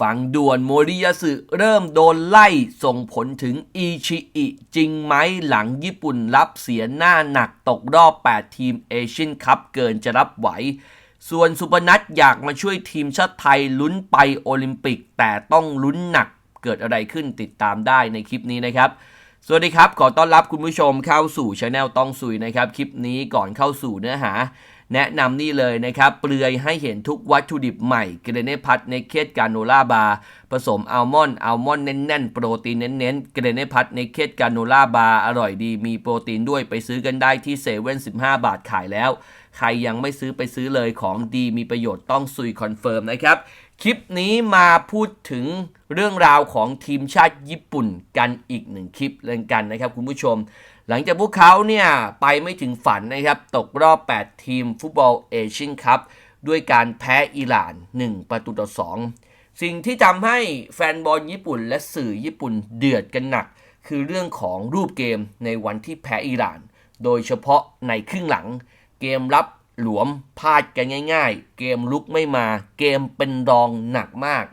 ฟังด่วนโมริยาสึเริ่มโดนไล่ส่งผลถึงอีชิอิจริงไหมหลังญี่ปุ่นรับเสียหน้าหนักตกรอบ 8 ทีมเอเชียนคัพเกินจะรับไหว ส่วนสุพนัทอยากมาช่วยทีมชาติไทยลุ้นไปโอลิมปิก แต่ต้องลุ้นหนักเกิดอะไรขึ้นติดตามได้ในคลิปนี้นะครับ สวัสดีครับ ขอต้อนรับคุณผู้ชมเข้าสู่ช anel ต้องซุยนะครับ คลิปนี้ก่อนเข้าสู่เนื้อหา แนะนำนี่เลยนะครับ เปลือยให้เห็นทุกวัตถุดิบใหม่เกรเนพัทเนเคตกาโนล่าบาร์ผสมอัลมอนด์อัลมอนด์แน่นๆ โปรตีนเน้นๆเกรเนพัทเนเคตกาโนล่าบาร์อร่อยดีมีโปรตีนด้วยไปซื้อกันได้ที่เซเว่น15บาทขายแล้ว ใครยังไม่ซื้อไปซื้อเลยของดีมีประโยชน์ต้องซุยคอนเฟิร์มนะครับคลิปนี้มาพูดถึงเรื่องราวของทีมชาติญี่ปุ่นกันอีกหนึ่งคลิปเล่นกันนะครับคุณผู้ชม หลังจากพวกเขาเนี่ยไปไม่ถึงฝันนะครับ ตกรอบ 8 ทีมฟุตบอลเอเชียนคัพด้วยการแพ้อิหร่าน 1 ประตูต่อ 2 สิ่งที่ทำให้แฟนบอลญี่ปุ่นและสื่อญี่ปุ่นเดือดกันหนัก คือเรื่องของรูปเกมในวันที่แพ้อิหร่าน โดยเฉพาะในครึ่งหลัง เกมรับหลวมพลาดกันง่าย ๆ เกมลุกไม่มา เกมเป็นรองหนักมาก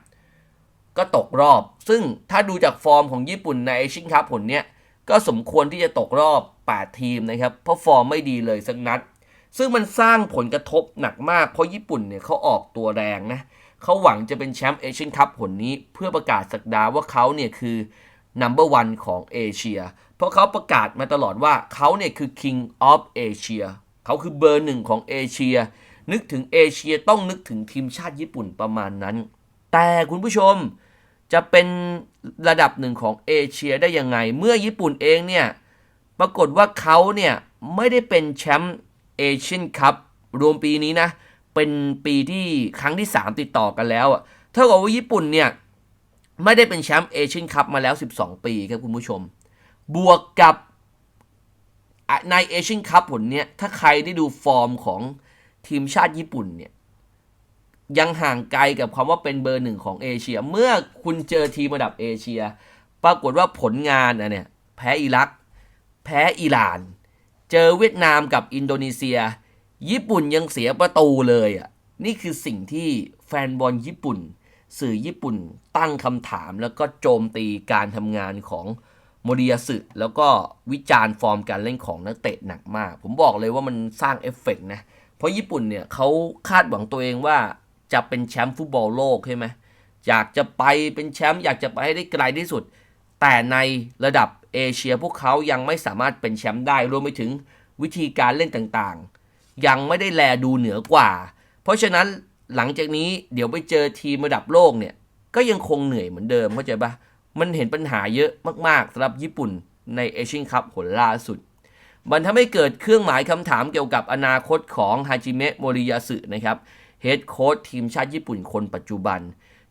ก็ตกรอบ ซึ่งถ้าดูจากฟอร์มของญี่ปุ่นในเอเชียนคัพผลเนี้ย ก็สมควรที่จะตกรอบ 8 ทีมนะครับ เพราะฟอร์มไม่ดีเลยสักนัด ซึ่งมันสร้างผลกระทบหนักมาก เพราะญี่ปุ่นเนี่ยเขาออกตัวแรงนะเขาหวังจะเป็นแชมป์เอเชียนคัพผลนี้เพื่อประกาศสักดาว่าเขาเนี่ยคือ number one ของเอเชีย เพราะเขาประกาศมาตลอดว่าเขาเนี่ยคือ king of Asia เขาคือเบอร์หนึ่งของเอเชีย นึกถึงเอเชียต้องนึกถึงทีมชาติญี่ปุ่นประมาณนั้น แต่คุณผู้ชม จะเป็นระดับหนึ่งของเอเชียได้ยังไง เมื่อญี่ปุ่นเองเนี่ยปรากฏว่าเขาเนี่ยไม่ได้เป็นแชมป์เอเชียนคัพรวมปีนี้นะเป็นปีที่ครั้งที่ 3 ติดต่อกันแล้วอะเท่ากับว่าญี่ปุ่นเนี่ยไม่ได้เป็นแชมป์เอเชียนคัพมาแล้ว 12 ปีครับคุณผู้ชม บวกกับในเอเชียนคัพผลเนี่ยถ้าใครได้ดูฟอร์มของทีมชาติญี่ปุ่นเนี่ย ยังห่างไกลกับคำว่าเป็นเบอร์หนึ่งของเอเชีย เมื่อคุณเจอทีมระดับเอเชีย ปรากฏว่าผลงานอะเนี่ยแพ้อิรัก แพ้อิหร่าน เจอเวียดนามกับอินโดนีเซีย ญี่ปุ่นยังเสียประตูเลยอะนี่คือสิ่งที่แฟนบอลญี่ปุ่น สื่อญี่ปุ่นตั้งคำถามแล้วก็โจมตีการทำงานของโมริยาสึแล้วก็วิจารณ์ฟอร์มการเล่นของนักเตะหนักมาก ผมบอกเลยว่ามันสร้างเอฟเฟกต์นะ เพราะญี่ปุ่นเนี่ยเขาคาดหวังตัวเองว่า จะเป็นแชมป์ฟุตบอลโลกใช่ไหมอยากจะไปเป็นแชมป์อยากจะไปให้ได้ไกลที่สุด แต่ในระดับเอเชียพวกเขายังไม่สามารถเป็นแชมป์ได้รวมไปถึงวิธีการเล่นต่างๆ ยังไม่ได้แลดูเหนือกว่า เพราะฉะนั้นหลังจากนี้เดี๋ยวไปเจอทีมระดับโลกเนี่ย ก็ยังคงเหนื่อยเหมือนเดิมเข้าใจปะมันเห็นปัญหาเยอะมากๆสำหรับญี่ปุ่นในเอเชียนคัพผลล่าสุด มันทำให้เกิดเครื่องหมายคำถามเกี่ยวกับอนาคตของฮาจิเมะโมริยาสึนะครับ เฮดโค้ชทีมชาติญี่ปุ่นคนปัจจุบัน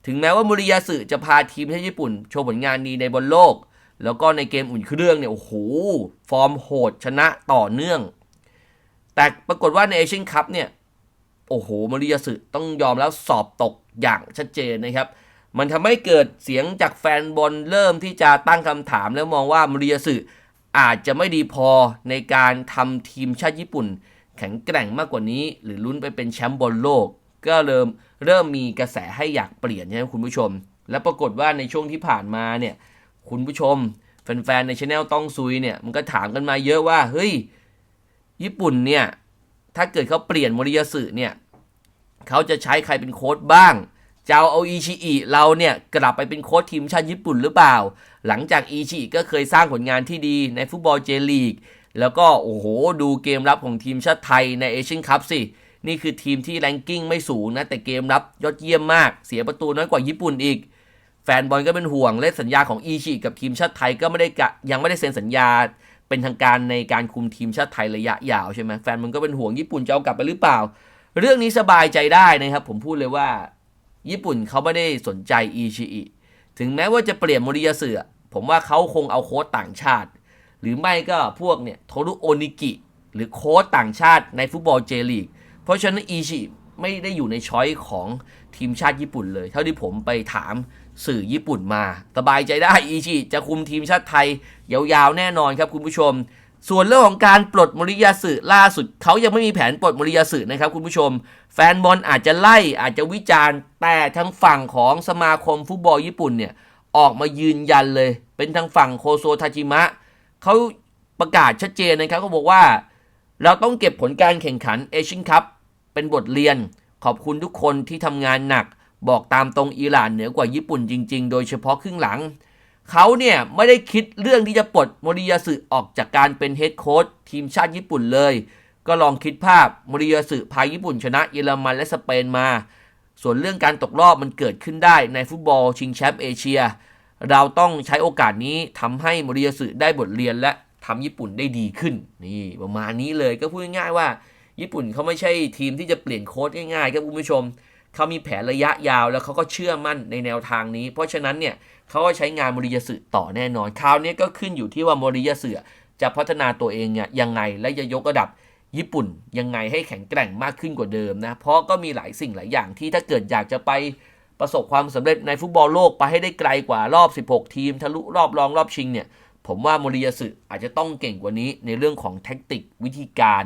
ถึงแม้ว่าโมริยาสึจะพาทีมชาติญี่ปุ่น โชว์ผลงานดีในบอลโลก แล้วก็ในเกมอุ่นเครื่องเนี่ยโอ้โหฟอร์มโหดชนะต่อเนื่อง แต่ปรากฏว่าในเอเชียนคัพเนี่ยโอ้โหมาริยาสึต้องยอมแล้วสอบตกอย่างชัดเจนนะครับ มันทำให้เกิดเสียงจากแฟนบอลเริ่มที่จะตั้งคำถามแล้วมองว่ามาริยาสึอาจจะไม่ดีพอในการทำทีมชาติญี่ปุ่น แข็งแกร่งมากกว่านี้ หรือลุ้นไปเป็นแชมป์บอลโลก ก็เริ่มเริ่มมีกระแสให้อยากเปลี่ยนใช่ไหมคุณผู้ชม และปรากฏว่าในช่วงที่ผ่านมาเนี่ยคุณผู้ชมแฟนๆในช anel ต้องซุยเนี่ยมันก็ถามกันมาเยอะว่าเฮ้ยญี่ปุ่นเนี่ยถ้าเกิดเขาเปลี่ยนมริยสึเนี่ยเขาจะใช้ใครเป็นโค้ชบ้างจะเอาเอาอิชิอิเราเนี่ยกลับไปเป็นโค้ชทีมชาติญี่ปุ่นหรือเปล่า หลังจากอิชิอิก็เคยสร้างผลงานที่ดีในฟุตบอลเจลีก แล้วก็โอ้โหดูเกมรับของทีมชาติไทยในเอเชียนคัพสิ นี่คือทีมที่แรงกิ้งไม่สูงนะ แต่เกมรับยอดเยี่ยมมาก เสียประตูน้อยกว่าญี่ปุ่นอีก แฟนบอลก็เป็นห่วงและสัญญาของอีชิกับทีมชาติไทยก็ไม่ได้ยังไม่ได้เซ็นสัญญา เป็นทางการในการคุมทีมชาติไทยระยะยาวใช่ไหมแฟนมันก็เป็นห่วงญี่ปุ่นจะเอากลับไปหรือเปล่า เรื่องนี้สบายใจได้นะครับ ผมพูดเลยว่า ญี่ปุ่นเขาไม่ได้สนใจอีชิถึงแม้ว่าจะเปลี่ยนโมริยาเสึอผมว่าเขาคงเอาโค้ชต่างชาติ รือไม่ก็พวกเนี่ยโทรุโอนิกิ หรือโค้ชต่างชาติในฟุตบอลเจลีก เพราะฉะนั้นอีชิไม่ได้อยู่ในช้อยของทีมชาติญี่ปุ่นเลย เท่าที่ผมไปถามสื่อญี่ปุ่นมา สบายใจได้อีชิจะคุมทีมชาติไทย ยาวๆแน่นอนครับคุณผู้ชม ส่วนเรื่องของการปลดมริยาสึล่าสุดเขายังไม่มีแผนปลดมริยาสึนะครับคุณผู้ชม แฟนบอลอาจจะไล่อาจจะวิจารณ์แต่ทางฝั่งของสมาคมฟุตบอลญี่ปุ่นเนี่ยออกมายืนยันเลย เป็นทางฝั่งโคโซทาจิมะ เขาประกาศชัดเจนนะครับเขาบอกว่า เราต้องเก็บผลการแข่งขันเอเชียนคัพเป็นบทเรียน ขอบคุณทุกคนที่ทำงานหนัก บอกตามตรงอิหร่านเหนือกว่าญี่ปุ่นจริง ๆ โดยเฉพาะครึ่งหลัง เขาเนี่ยไม่ได้คิดเรื่องที่จะปลดมริยาสึออกจากการเป็นเฮดโค้ชทีมชาติญี่ปุ่นเลย ก็ลองคิดภาพมริยาสึพาญี่ปุ่นชนะเยอรมันและสเปนมา ส่วนเรื่องการตกรอบมันเกิดขึ้นได้ในฟุตบอลชิงแชมป์เอเชีย เราต้องใช้โอกาสนี้ทำให้มริยาสึได้บทเรียนและทำญี่ปุ่นได้ดีขึ้นนี่ประมาณนี้เลยก็พูดง่ายๆว่า ญี่ปุ่นเขาไม่ใช่ทีมที่จะเปลี่ยนโค้ชง่ายๆครับคุณผู้ชมเขามีแผนระยะยาวแล้วเขาก็เชื่อมั่นในแนวทางนี้ เพราะฉะนั้นเนี่ยเขาก็ใช้งานมริยาสึต่อแน่นอนคราวนี้ก็ขึ้นอยู่ที่ว่ามริยาสึจะพัฒนาตัวเองเนี่ยยังไงและจะยกระดับญี่ปุ่นยังไงให้แข็งแกร่งมากขึ้นกว่าเดิมนะเพราะก็มีหลายสิ่งหลายอย่างที่ถ้าเกิดอยากจะไป ประสบความสำเร็จในฟุตบอลโลกไปให้ได้ไกลกว่ารอบ 16 ทีม ทะลุรอบรองรอบชิงเนี่ยผมว่าโมริยาสึอาจจะต้องเก่งกว่านี้ในเรื่องของแท็กติกวิธีการ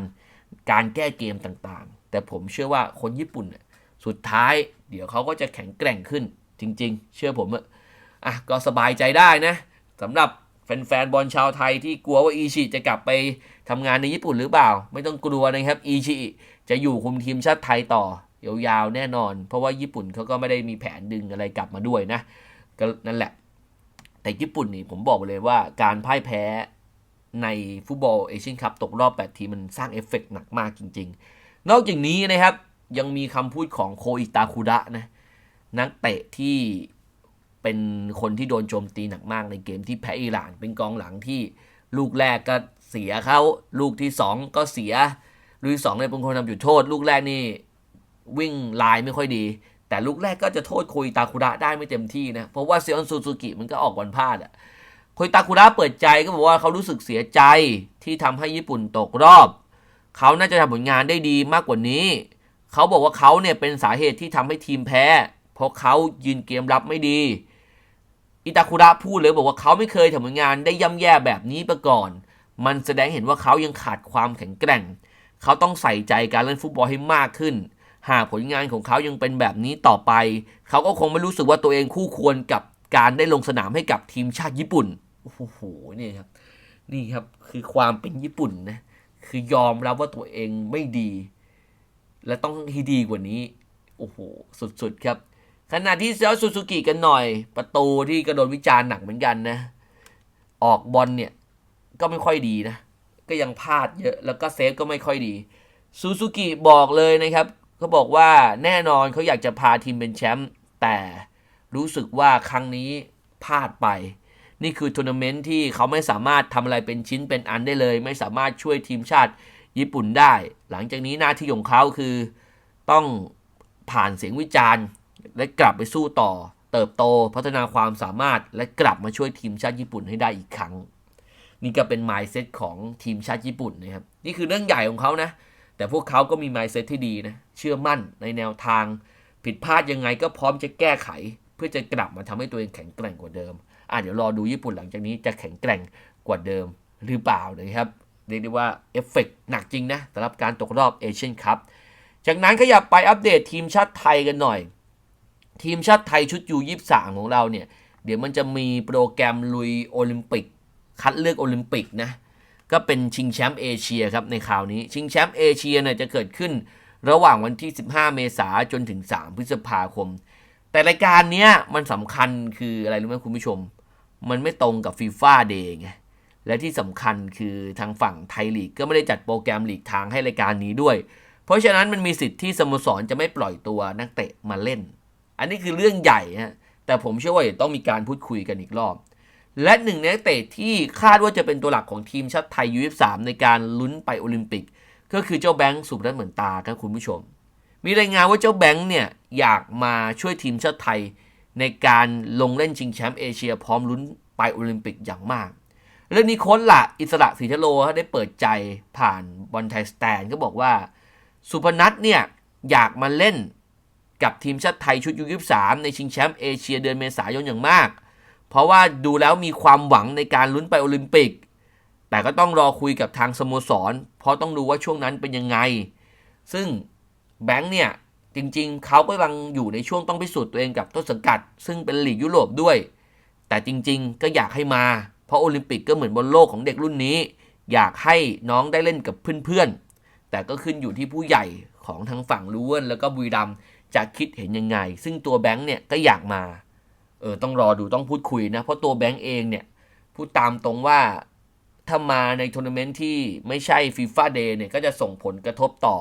การแก้เกมต่างๆ แต่ผมเชื่อว่าคนญี่ปุ่นเนี่ยสุดท้ายเดี๋ยวเขาก็จะแข็งแกร่งขึ้นจริง ๆ เชื่อผมอะอะก็สบายใจได้นะสำหรับแฟนๆบอลชาวไทยที่กลัวว่าอีชิจะกลับไปทำงานในญี่ปุ่นหรือเปล่า ไม่ต้องกลัวนะครับอีชิจะอยู่คุมทีมชาติไทยต่อ ยาวๆแน่นอน เพราะว่าญี่ปุ่นเขาก็ไม่ได้มีแผนดึงอะไรกลับมาด้วยนะก็นั่นแหละ แต่ญี่ปุ่นนี่ผมบอกเลยว่าการพ่ายแพ้ในฟุตบอลเอเชียนคัพตกรอบ 8 ทีมมันสร้างเอฟเฟกต์หนักมากจริง ๆ นอกจากนี้นะครับยังมีคำพูดของโคอิตาคุระนะนักเตะที่เป็นคนที่โดนโจมตีหนักมากในเกมที่แพ้อิหร่าน เป็นกองหลังที่ลูกแรกก็เสียเขาลูกที่ 2 ก็เสียลูกที่สองเนี่ยเป็นคนทำจุดโทษ ลูกแรกนี่ วิ่งลายไม่ค่อยดี แต่ลูกแรกก็จะโทษโคอิตาคุระได้ไม่เต็มที่นะ เพราะว่าเซียนซูซูกิมันก็ออกวันพลาดอะโคอิตาคุระเปิดใจก็บอกว่าเขารู้สึกเสียใจที่ทำให้ญี่ปุ่นตกรอบ เขาน่าจะทำผลงานได้ดีมากกว่านี้ เขาบอกว่าเขาเนี่ยเป็นสาเหตุที่ทำให้ทีมแพ้ เพราะเขายืนเกมรับไม่ดีอิตาคุระพูดเลยบอกว่าเขาไม่เคยทำผลงานได้ย่ำแย่แบบนี้มาก่อน มันแสดงเห็นว่าเขายังขาดความแข็งแกร่ง เขาต้องใส่ใจการเล่นฟุตบอลให้มากขึ้น หากผลงานของเขายังเป็นแบบนี้ต่อไป เขาก็คงไม่รู้สึกว่าตัวเองคู่ควรกับการได้ลงสนามให้กับทีมชาติญี่ปุ่น โอ้โหนี่ครับ นี่ครับคือความเป็นญี่ปุ่นนะ คือยอมรับว่าตัวเองไม่ดี และต้องให้ดีกว่านี้ โอ้โห สุดๆครับ ขณะที่เซลซูซูกิกันหน่อย ประตูที่กระโดนวิจารณ์หนักเหมือนกันนะ ออกบอลเนี่ย ก็ไม่ค่อยดีนะ ก็ยังพลาดเยอะ แล้วก็เซฟก็ไม่ค่อยดี ซูซูกิบอกเลยนะครับ เขาบอกว่าแน่นอนเขาอยากจะพาทีมเป็นแชมป์แต่รู้สึกว่าครั้งนี้พลาดไป นี่คือทัวร์นาเมนต์ที่เขาไม่สามารถทำอะไรเป็นชิ้นเป็นอันได้เลย ไม่สามารถช่วยทีมชาติญี่ปุ่นได้ หลังจากนี้หน้าที่ของเขาคือต้องผ่านเสียงวิจารณ์ และกลับไปสู้ต่อ เติบโตพัฒนาความสามารถและกลับมาช่วยทีมชาติญี่ปุ่นให้ได้อีกครั้ง นี่ก็เป็น mindset ของทีมชาติญี่ปุ่นนะครับนี่คือเรื่องใหญ่ของเขานะ แต่พวกเขาก็มี mindset ที่ดีนะ เชื่อมั่นในแนวทาง ผิดพลาดยังไงก็พร้อมจะแก้ไข เพื่อจะกลับมาทำให้ตัวเองแข็งแกร่งกว่าเดิม อะเดี๋ยวรอดูญี่ปุ่นหลังจากนี้จะแข็งแกร่งกว่าเดิมหรือเปล่านะครับ เรียกได้ว่าเอฟเฟกหนักจริงนะสำหรับการตกรอบเอเชียนคัพ จากนั้นขยับไปอัปเดตทีมชาติไทยกันหน่อย ทีมชาติไทยชุดยูยี่สามของเราเนี่ย เดี๋ยวมันจะมีโปรแกรมลุยโอลิมปิก คัดเลือกโอลิมปิกนะ ก็เป็นชิงแชมป์เอเชียครับในข่าวนี้ชิงแชมป์เอเชียเนี่ยจะเกิดขึ้นระหว่างวันที่ 15 เมษายนจนถึง 3 พฤษภาคม แต่รายการเนี้ยมันสำคัญคืออะไรรู้ไหมคุณผู้ชม มันไม่ตรงกับฟีฟ่าเดย์ไงและที่สำคัญคือทางฝั่งไทยลีกก็ไม่ได้จัดโปรแกรมลีกทางให้รายการนี้ด้วย เพราะฉะนั้นมันมีสิทธิ์ที่สโมสรจะไม่ปล่อยตัวนักเตะมาเล่น อันนี้คือเรื่องใหญ่ฮะแต่ผมเชื่อว่าต้องมีการพูดคุยกันอีกรอบ และหนึ่งในนักเตะที่คาดว่าจะเป็นตัวหลักของทีมชาติไทยยูสามในการลุ้นไปโอลิมปิก ก็คือเจ้าแบงค์สุพนัทเหมือนตาครับคุณผู้ชม มีรายงานว่าเจ้าแบงค์เนี่ยอยากมาช่วยทีมชาติไทย ในการลงเล่นชิงแชมป์เอเชียพร้อมลุ้นไปโอลิมปิกอย่างมาก เรื่องนี้โค้ชละอิสระศรีทโลได้เปิดใจผ่านบอลไทยสแตนก็บอกว่า สุพนัทเนี่ยอยากมาเล่นกับทีมชาติไทยชุดยูยี่สามในชิงแชมป์เอเชียเดือนเมษายนอย่างมากเเพราะว่าดูแล้วมีความหวังในการลุ้นไปโอลิมปิก แต่ก็ต้องรอคุยกับทางสโมสร เพราะต้องดูว่าช่วงนั้นเป็นยังไง ซึ่งแบงค์เนี่ยจริงๆ เขาก็กำลังอยู่ในช่วงต้องพิสูจน์ตัวเองกับต้นสังกัด ซึ่งเป็นลีกยุโรปด้วย แต่จริงๆ ก็อยากให้มา เพราะโอลิมปิกก็เหมือนบนโลกของเด็กรุ่นนี้ อยากให้น้องได้เล่นกับเพื่อนๆ แต่ก็ขึ้นอยู่ที่ผู้ใหญ่ของทางฝั่งลูเวนแล้วก็บุรีรัมจะคิดเห็นยังไง ซึ่งตัวแบงค์เนี่ยก็อยากมา เออต้องรอดูต้องพูดคุยนะ เพราะตัวแบงค์เองเนี่ย พูดตามตรงว่าถ้ามาในทัวร์นาเมนต์ที่ไม่ใช่ฟีฟ่าเดย์เนี่ยก็จะส่งผลกระทบต่อ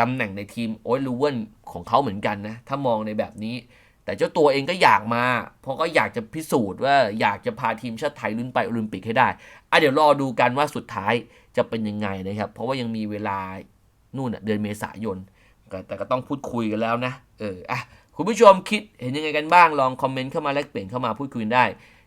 ตำแหน่งในทีมโอ้ยลูเวนของเขาเหมือนกันนะ ถ้ามองในแบบนี้ แต่เจ้าตัวเองก็อยากมา เพราะก็อยากจะพิสูจน์ว่าอยากจะพาทีมชาติไทยลุ้นไปโอลิมปิกให้ได้อะเดี๋ยวรอดูกันว่าสุดท้ายจะเป็นยังไงนะครับ เพราะว่ายังมีเวลานู่นเดือนเมษายน แต่ก็ต้องพูดคุยกันแล้วนะ เอออะ คุณผู้ชมคิดเห็นยังไงกันบ้างลองคอมเมนต์เข้ามาแลกเปลี่ยนเข้ามาพูดคุยได้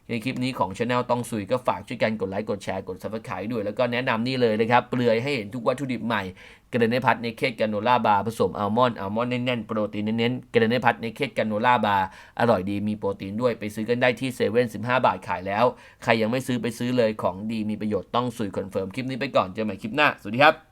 ในคลิปนี้ของช anel ต้องสุยก็ฝากช่วยกันกดไลค์กดแชร์กด subscribe ด้วย แล้วก็แนะนำนี่เลยนะครับ เปลือยให้เห็นทุกวัตถุดิบใหม่เกรเนพัทในเคสกาโนล่าบาร์ผสมอัลมอนด์อัลมอนด์แน่นๆ โปรตีนเน้นๆเกรเนพัทในเคสกาโนล่าบาร์อร่อยดีมีโปรตีนด้วยไปซื้อกันได้ที่เซเว่นสิบห้าบาทขายแล้ว ใครยังไม่ซื้อไปซื้อเลยของดีมีประโยชน์ต้องสุยคอนเฟิร์มคลิปนี้ไปก่อนเจอกันใหม่คลิปหน้าสวัสดีครับ